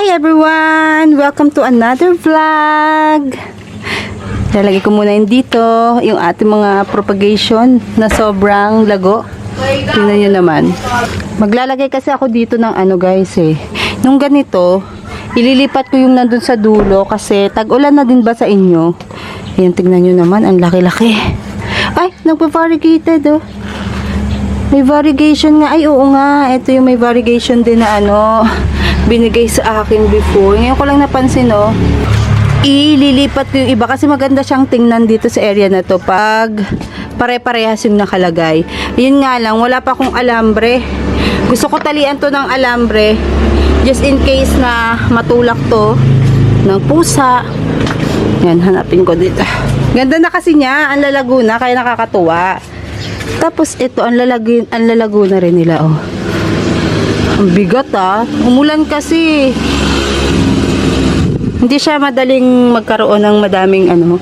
Hi everyone! Welcome to another vlog! Lalagay ko muna yun dito, yung ating mga propagation na sobrang lago. Tingnan nyo naman. Maglalagay kasi ako dito ng ano guys eh. Nung ganito, ililipat ko yung nandun sa dulo kasi tag-ulan na din ba sa inyo? Ayan, tingnan nyo naman, ang laki-laki. Ay, nagpa-variegated oh. May variegation nga. Ay, oo nga. Ito yung may variegation din na ano, binigay sa akin before. Ngayon ko lang napansin, oh. Ililipat ko yung iba kasi maganda siyang tingnan dito sa area na to pag pare-parehas yung nakalagay. Yun nga lang, wala pa akong alambre. Gusto ko talian to ng alambre just in case na matulak to ng pusa. Yan, hanapin ko dito. Ganda na kasi niya, ang lalago na, kaya nakakatuwa. Tapos ito, ang lalagi, ang lalago na rin nila, oh. Ang bigat, ah. Umulan kasi. Hindi siya madaling magkaroon ng madaming, ano,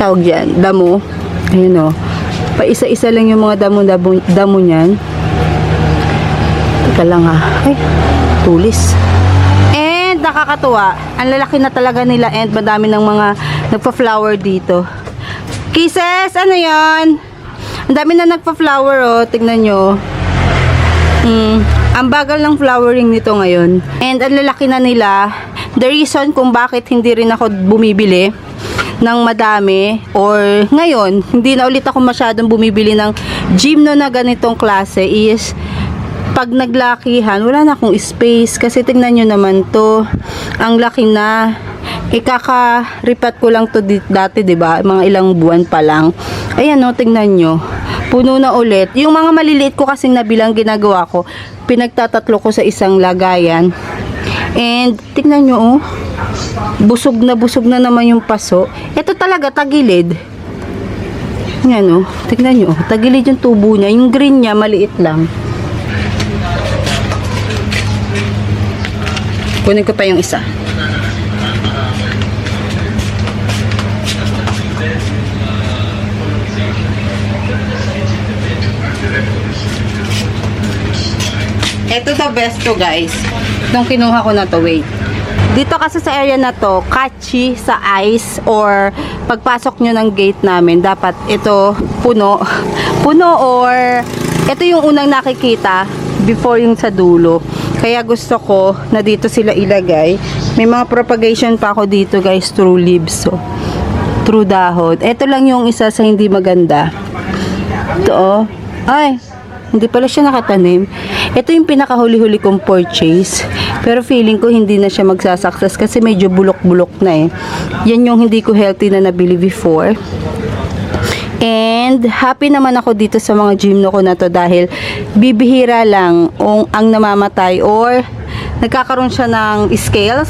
tawag yan, damo. Ayun, oh. Pa isa-isa lang yung mga damo-damo damo niyan. Teka lang, ah. Ay, tulis. And nakakatuwa, ang lalaki na talaga nila and madami ng mga nagpa-flower dito. Kisses, ano yon? Ang dami na nagpa-flower oh, tignan nyo. Mm, ang bagal ng flowering nito ngayon. And ang lalaki na nila. The reason kung bakit hindi rin ako bumibili ng madami or ngayon, hindi na ulit ako masyadong bumibili ng gymno na ganitong klase is pag naglakihan, wala na akong space kasi tingnan nyo naman to ang laki na ikaka-repat ko lang to dati 'di ba mga ilang buwan pa lang ayan no tingnan nyo puno na ulit. Yung mga maliliit ko kasing nabilang ginagawa ko pinagtatatlo ko sa isang lagayan. And tingnan nyo oh. Busog na busog na naman yung paso. Ito talaga tagilid. Yan oh. Tingnan nyo oh, tagilid yung tubo niya. Yung green niya maliit lang. Kunin ko pa yung isa. Ito the best to guys. Nung kinuha ko na to, wait. Dito kasi sa area na to, catchy sa ice or pagpasok nyo ng gate namin, dapat ito puno. Puno or ito yung unang nakikita before yung sa dulo. Kaya gusto ko na dito sila ilagay. May mga propagation pa ako dito guys through leaves. So, through dahon. Ito lang yung isa sa hindi maganda. Ito oh. Ay, hindi pala siya nakatanim. Ito yung pinakahuli-huli kong purchase. Pero feeling ko hindi na siya magsasucess kasi medyo bulok-bulok na eh. Yan yung hindi ko healthy na nabili before. And happy naman ako dito sa mga gymno ko na to dahil bibihira lang ang, ang namamatay or nagkakaroon siya ng scales.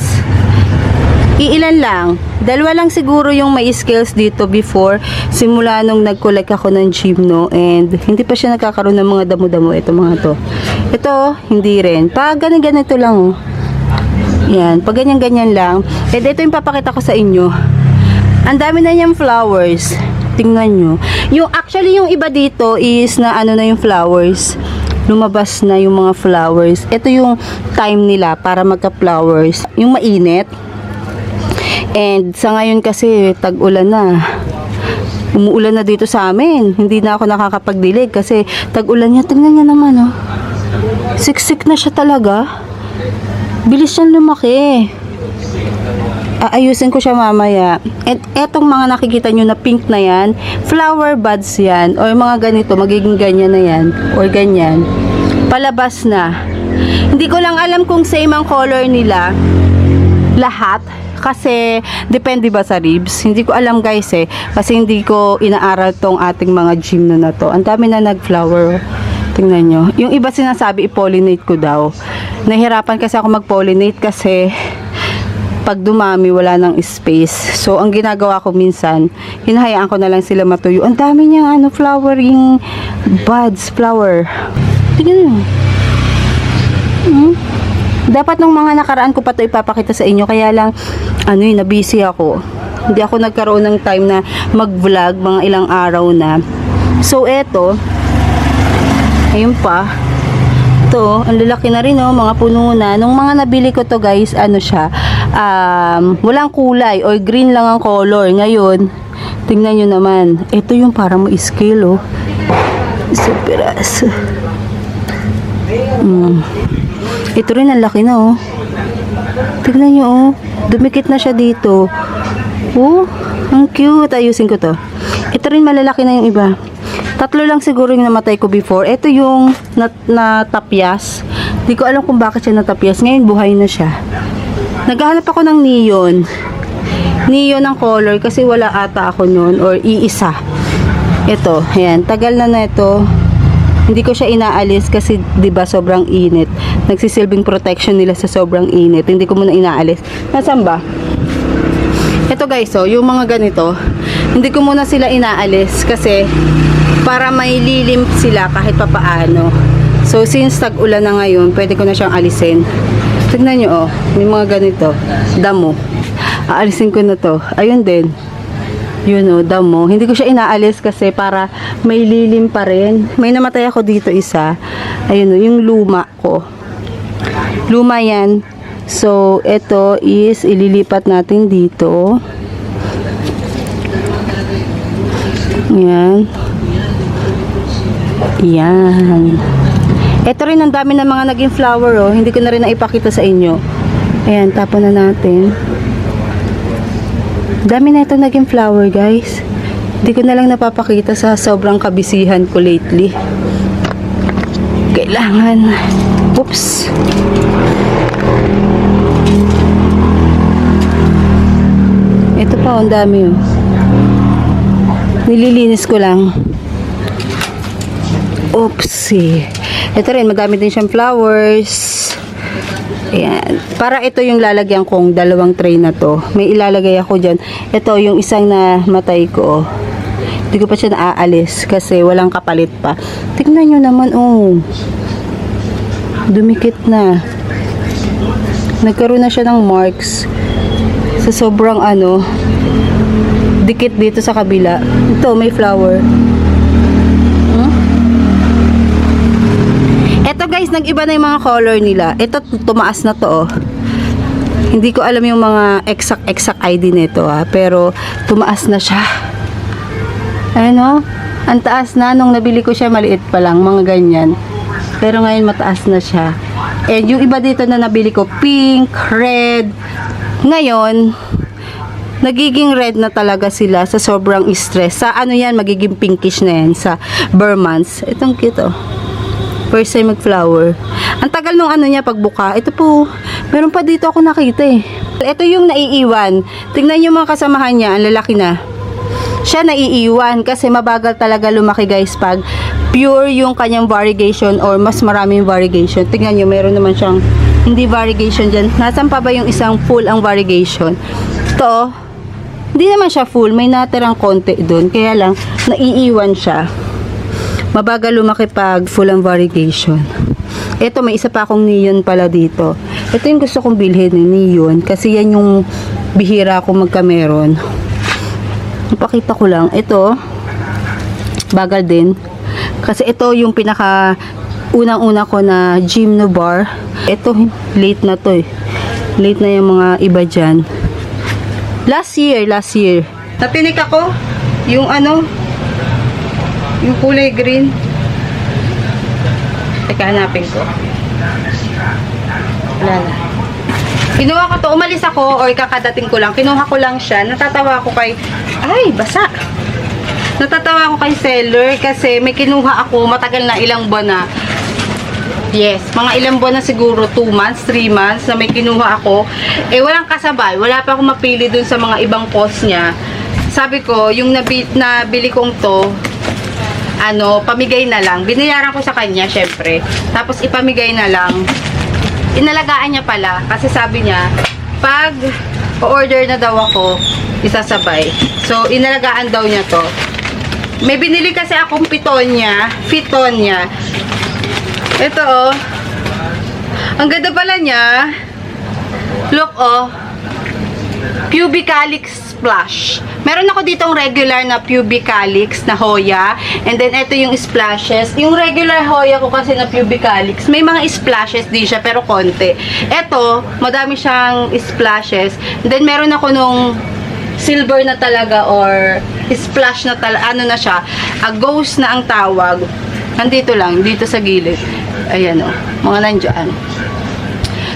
Iilan lang. Dalawa lang siguro yung may scales dito before simula nung nag-collect ako ng gymno and hindi pa siya nagkakaroon ng mga damo-damo ito mga to. Ito, hindi rin. Pag ganito lang oh. Yan, pag ganyan-ganyan lang. And ito yung papakita ko sa inyo. Ang dami na niyang flowers. Tingnan nyo. Yung, actually, yung iba dito is na ano na yung flowers. Lumabas na yung mga flowers. Ito yung time nila para magka-flowers. Yung mainit. And sa ngayon kasi, tag-ulan na. Umuulan na dito sa amin. Hindi na ako nakakapagdilig kasi tag-ulan niya. Tingnan niya naman, oh. Siksik na siya talaga. Bilis siyang lumaki. Aayusin ko siya mamaya. At etong mga nakikita nyo na pink na yan, flower buds yan, or mga ganito, magiging ganyan na yan, or ganyan. Palabas na. Hindi ko lang alam kung same ang color nila. Lahat. Kasi, depende ba sa ribs? Hindi ko alam guys eh. Kasi hindi ko inaaral tong ating mga gym na na to. Ang dami na nag-flower. Tingnan nyo. Yung iba sinasabi, i-pollinate ko daw. Nahirapan kasi ako mag-pollinate kasi pag dumami, wala nang space. So, ang ginagawa ko minsan, hinahayaan ko na lang sila matuyo. Ang dami niyang ano, flowering buds, flower. Tingnan nyo. Hmm? Dapat nung mga nakaraan ko pa ito ipapakita sa inyo. Kaya lang, ano yun, nabusy ako. Hindi ako nagkaroon ng time na mag-vlog mga ilang araw na. So, eto, ayun pa. Ito, ang lalaki na rin oh, mga puno na. Nung mga nabili ko to guys, ano siya, um, walang kulay or green lang ang color. Ngayon, tingnan nyo naman. Ito yung parang may scale oh. Isa piraso. Mm. Ito rin ang laki na oh. Tignan nyo oh. Dumikit na siya dito. Oh, ang cute. Ayusin ko to. Ito rin malalaki na yung iba. Tatlo lang siguro yung namatay ko before. Ito yung nat natapyas. Hindi ko alam kung bakit siya natapyas. Ngayon buhay na siya. Naghahanap ako ng neon. Neon ang color kasi wala ata ako noon or iisa. Ito, ayan. Tagal na na ito. Hindi ko siya inaalis kasi 'di ba sobrang init. Nagsisilbing protection nila sa sobrang init. Hindi ko muna inaalis. Nasaan ba? Ito guys, oh, yung mga ganito, hindi ko muna sila inaalis kasi para may lilim sila kahit papaano. So since tag-ulan na ngayon, pwede ko na siyang alisin. Tignan nyo oh, may mga ganito, damo. Aalisin ko na to. Ayun din. Yun oh, damo. Hindi ko siya inaalis kasi para may lilim pa rin. May namatay ako dito isa. Ayun oh, yung luma ko. Luma yan. So, ito is ililipat natin dito. Yan. Yan. Ito rin ang dami ng mga naging flower oh. Hindi ko na rin naipakita sa inyo. Ayan, tapon na natin. Dami na ito naging flower guys. Hindi ko na lang napapakita sa sobrang kabisihan ko lately. Kailangan. Oops. Ito pa, ang dami oh. Nililinis ko lang. Oopsie. Ito rin, madami din siyang flowers. Ayan. Para ito yung lalagyan kong dalawang tray na to. May ilalagay ako dyan. Ito yung isang na matay ko. Hindi ko pa siya naaalis kasi walang kapalit pa. Tignan nyo naman, oh. Dumikit na. Nagkaroon na siya ng marks sa sobrang ano dikit dito sa kabila. Ito, may flower. Hmm? Ito guys, nag-iba na yung mga color nila. Ito, tumaas na to oh. Hindi ko alam yung mga exact exact ID nito ah, pero tumaas na siya. Ayun oh, ang taas na nung nabili ko siya maliit pa lang, mga ganyan. Pero ngayon mataas na siya. And yung iba dito na nabili ko, pink, red. Ngayon, nagiging red na talaga sila sa sobrang stress. Sa ano yan, magiging pinkish na yan sa Burmans. Itong cute oh. First time mag-flower. Ang tagal nung ano niya pagbuka. Ito po, meron pa dito ako nakita eh. Ito yung naiiwan. Tingnan yung mga kasamahan niya, ang lalaki na. Siya naiiwan kasi mabagal talaga lumaki guys pag pure yung kanyang variegation or mas maraming variegation. Tingnan nyo, meron naman siyang hindi variegation dyan. Nasaan pa ba yung isang full ang variegation? Ito, hindi naman siya full. May natirang konti dun. Kaya lang, naiiwan siya. Mabagal lumaki pag full ang variegation. Ito, may isa pa akong neon pala dito. Ito yung gusto kong bilhin ni neon. Kasi yan yung bihira ko magkameron. Ipakita ko lang. Ito, bagal din. Kasi ito yung pinaka unang-una ko na gym no bar. Ito, late na to eh. Late na yung mga iba dyan. Last year, last year. Natinik ako, yung ano, yung kulay green. Teka, hanapin ko. Wala na. Kinuha ko to, umalis ako or kakadating ko lang. Kinuha ko lang siya. Natatawa ako kay, ay, basa. Natatawa ako kay seller kasi may kinuha ako matagal na ilang buwan na. Yes, mga ilang buwan na siguro 2 months, 3 months na may kinuha ako. Eh walang kasabay, wala pa akong mapili dun sa mga ibang post niya. Sabi ko, yung nabi, nabili kong to, ano, pamigay na lang. Binayaran ko sa kanya, syempre. Tapos ipamigay na lang. Inalagaan niya pala kasi sabi niya, pag order na daw ako, isasabay. So, inalagaan daw niya to. May binili kasi akong pitonya, fitonya. Ito oh. Ang ganda pala niya. Look oh. pubic calyx splash. Meron ako ditong regular na pubic calyx na Hoya. And then, ito yung splashes. Yung regular Hoya ko kasi na pubic calyx, may mga splashes din siya, pero konti. Ito, madami siyang splashes. And then, meron ako nung silver na talaga or splash na talaga, ano na siya, a ghost na ang tawag. Nandito lang, dito sa gilid. Ayan o, mga nandyan.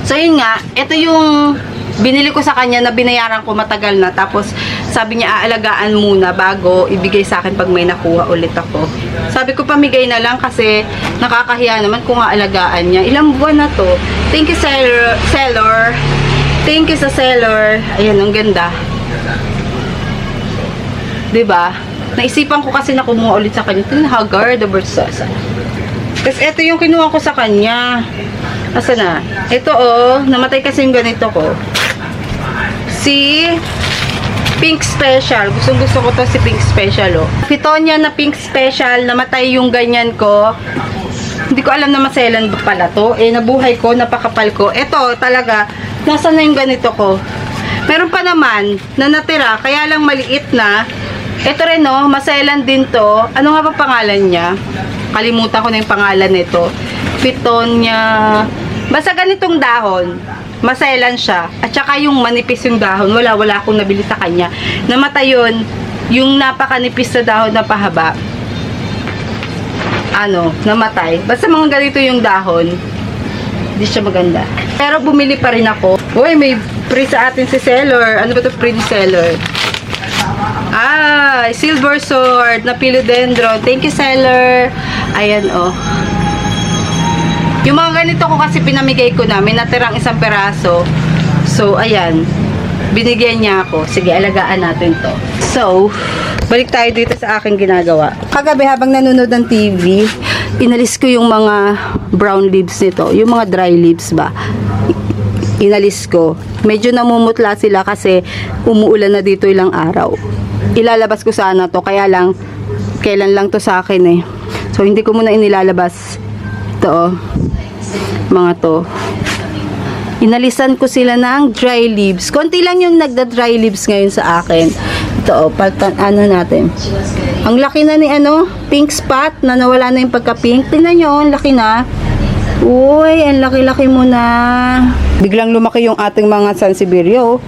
So yun nga, ito yung binili ko sa kanya na binayaran ko matagal na. Tapos sabi niya aalagaan muna bago ibigay sa akin pag may nakuha ulit ako. Sabi ko pamigay na lang kasi nakakahiya naman kung aalagaan niya. Ilang buwan na to. Thank you seller. seller. Thank you sa seller. Ayan, ang ganda. ba? Naisipan ko kasi na kumuha ulit sa kanya. Ito yung the Bersasa. Tapos ito yung kinuha ko sa kanya. Asa na? Ito oh, namatay kasi yung ganito ko. Si Pink Special. Gustong gusto ko to si Pink Special oh. Fitonia na Pink Special, namatay yung ganyan ko. Hindi ko alam na maselan ba pala to. Eh, nabuhay ko, napakapal ko. Ito talaga, nasa na yung ganito ko. Meron pa naman na natira, kaya lang maliit na. Ito rin no, maselan din to. Ano nga ba pangalan niya? Kalimutan ko na yung pangalan nito. Pitonia. Basta ganitong dahon. Maselan siya. At saka yung manipis yung dahon. Wala, wala akong nabili sa kanya. Namatay yun. Yung napakanipis na dahon na pahaba. Ano, namatay. Basta mga ganito yung dahon. Hindi siya maganda. Pero bumili pa rin ako. Uy, may free sa atin si seller. Ano ba to free seller? Ah, silver sword na philodendron. Thank you, seller. Ayan, oh. Yung mga ganito ko kasi pinamigay ko na. May natirang isang peraso. So, ayan. Binigyan niya ako. Sige, alagaan natin to. So, balik tayo dito sa aking ginagawa. Kagabi habang nanonood ng TV, inalis ko yung mga brown leaves nito. Yung mga dry leaves ba inalis ko. Medyo namumutla sila kasi umuulan na dito ilang araw. Ilalabas ko sana to, kaya lang, kailan lang to sa akin eh. So, hindi ko muna inilalabas. Ito oh, mga to. Inalisan ko sila ng dry leaves. Konti lang yung nagda-dry leaves ngayon sa akin. Ito oh, paltan, ano natin. Ang laki na ni ano, pink spot na nawala na yung pagka-pink. Tingnan nyo, oh, ang laki na. Uy, ang laki-laki mo na. Biglang lumaki yung ating mga Sansevierio.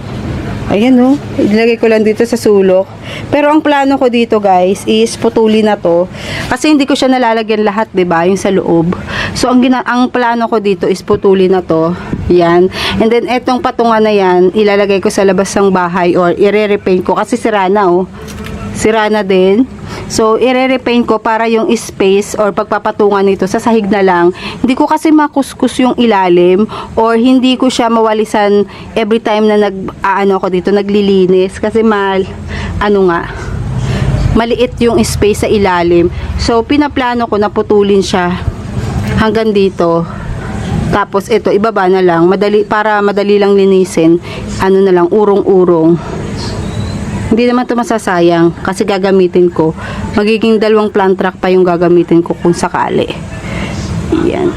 Ayan oh, ilagay ko lang dito sa sulok. Pero ang plano ko dito guys is putuli na to. Kasi hindi ko siya nalalagyan lahat, 'di ba, yung sa loob. So ang gina ang plano ko dito is putuli na to. Yan. And then etong patungan na yan, ilalagay ko sa labas ng bahay or ire-repaint ko kasi sira na oh. Sira na din. So, ire-repaint ko para yung space or pagpapatungan nito sa sahig na lang. Hindi ko kasi makuskus yung ilalim or hindi ko siya mawalisan every time na nag, aano ko dito, naglilinis. Kasi mal, ano nga, maliit yung space sa ilalim. So, pinaplano ko na putulin siya hanggang dito. Tapos ito, ibaba na lang. Madali, para madali lang linisin. Ano na lang, urong-urong. Hindi naman ito masasayang kasi gagamitin ko. Magiging dalawang plant track pa yung gagamitin ko kung sakali. Yan.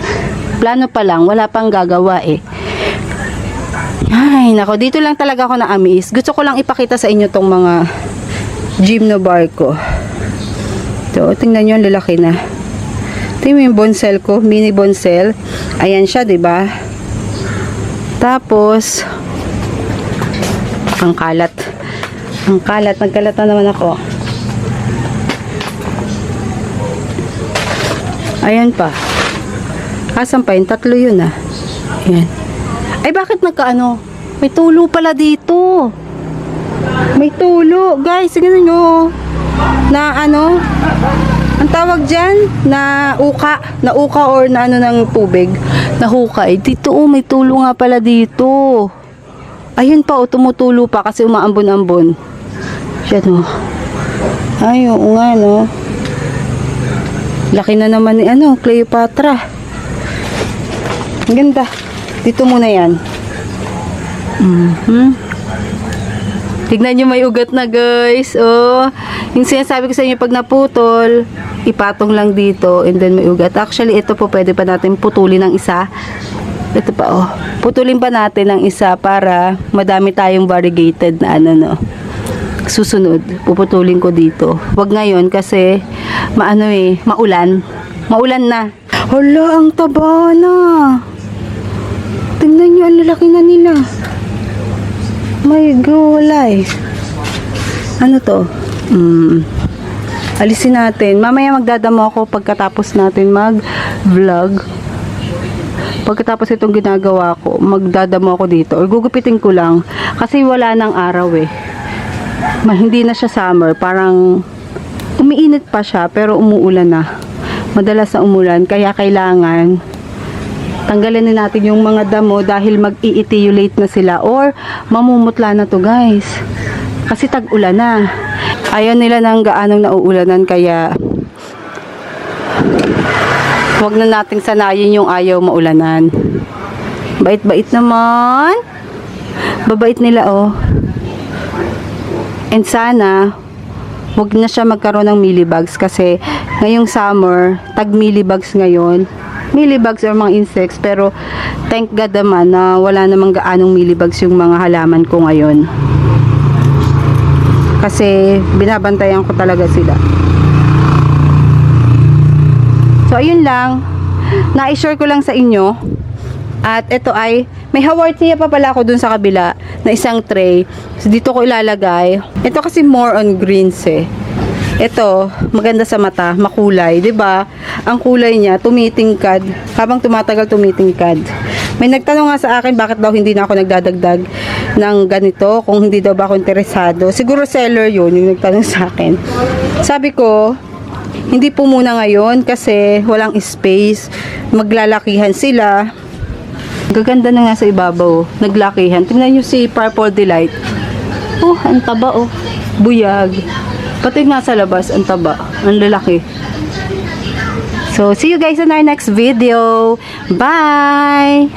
Plano pa lang, wala pang gagawa eh. Ay, nako, dito lang talaga ako na-amaze. Gusto ko lang ipakita sa inyo tong mga gym no bar ko. Ito, tingnan nyo, ang lalaki na. Ito yung bonsel ko, mini bonsel. Ayan siya, ba? Tapos, ang kalat. Ang kalat, nagkalat na naman ako. Ayan pa. Asan pa yun? Tatlo yun ah. Ayan. Ay, bakit nagkaano? May tulo pala dito. May tulo. Guys, tingnan nyo. Na ano? Ang tawag dyan? Na uka. Na uka or na ano ng tubig. Na hukay. Dito oh, may tulo nga pala dito. Ayun pa, oh, tumutulo pa kasi umaambon-ambon. Siya no. Ay, oo nga no. Laki na naman ni ano, Cleopatra. Ganda. Dito muna yan. Mhm. Tignan nyo may ugat na guys. Oh, yung sinasabi ko sa inyo pag naputol, ipatong lang dito and then may ugat. Actually, ito po pwede pa natin putulin ng isa. Ito pa oh. Putulin pa natin ng isa para madami tayong variegated na ano no. Susunod, puputulin ko dito. Wag ngayon kasi maano eh, maulan. Maulan na. Hala, ang taba na. Tingnan nyo, ang lalaki na nila. My gulay. Ano to? Mm. Alisin natin. Mamaya magdadamo ako pagkatapos natin mag-vlog. Pagkatapos itong ginagawa ko, magdadamo ako dito. Or gugupitin ko lang. Kasi wala nang araw eh. Ma, hindi na siya summer. Parang umiinit pa siya pero umuulan na. Madalas na umulan. Kaya kailangan tanggalin na natin yung mga damo dahil mag-i-etiolate na sila or mamumutla na to guys. Kasi tag-ulan na. Ayaw nila ng gaanong nauulanan kaya wag na nating sanayin yung ayaw maulanan. Bait-bait naman. Babait nila oh. And sana wag na siya magkaroon ng millibugs kasi ngayong summer, tag millibugs ngayon. Millibugs or mga insects pero thank God naman na wala namang gaanong millibugs yung mga halaman ko ngayon. Kasi binabantayan ko talaga sila. So ayun lang. Na-share ko lang sa inyo. At ito ay may hawartia pa pala ako dun sa kabila na isang tray. So dito ko ilalagay. Ito kasi more on greens eh. Ito, maganda sa mata, makulay, 'di ba? Ang kulay niya tumitingkad, habang tumatagal tumitingkad. May nagtanong nga sa akin bakit daw hindi na ako nagdadagdag ng ganito, kung hindi daw ba ako interesado. Siguro seller 'yun yung nagtanong sa akin. Sabi ko, hindi po muna ngayon kasi walang space. Maglalakihan sila. Gaganda na nga sa ibabaw. Naglakihan. Tingnan nyo si Purple Delight. Oh, ang taba oh. Buyag. Pati nga sa labas, ang taba. Ang lalaki. So, see you guys in our next video. Bye!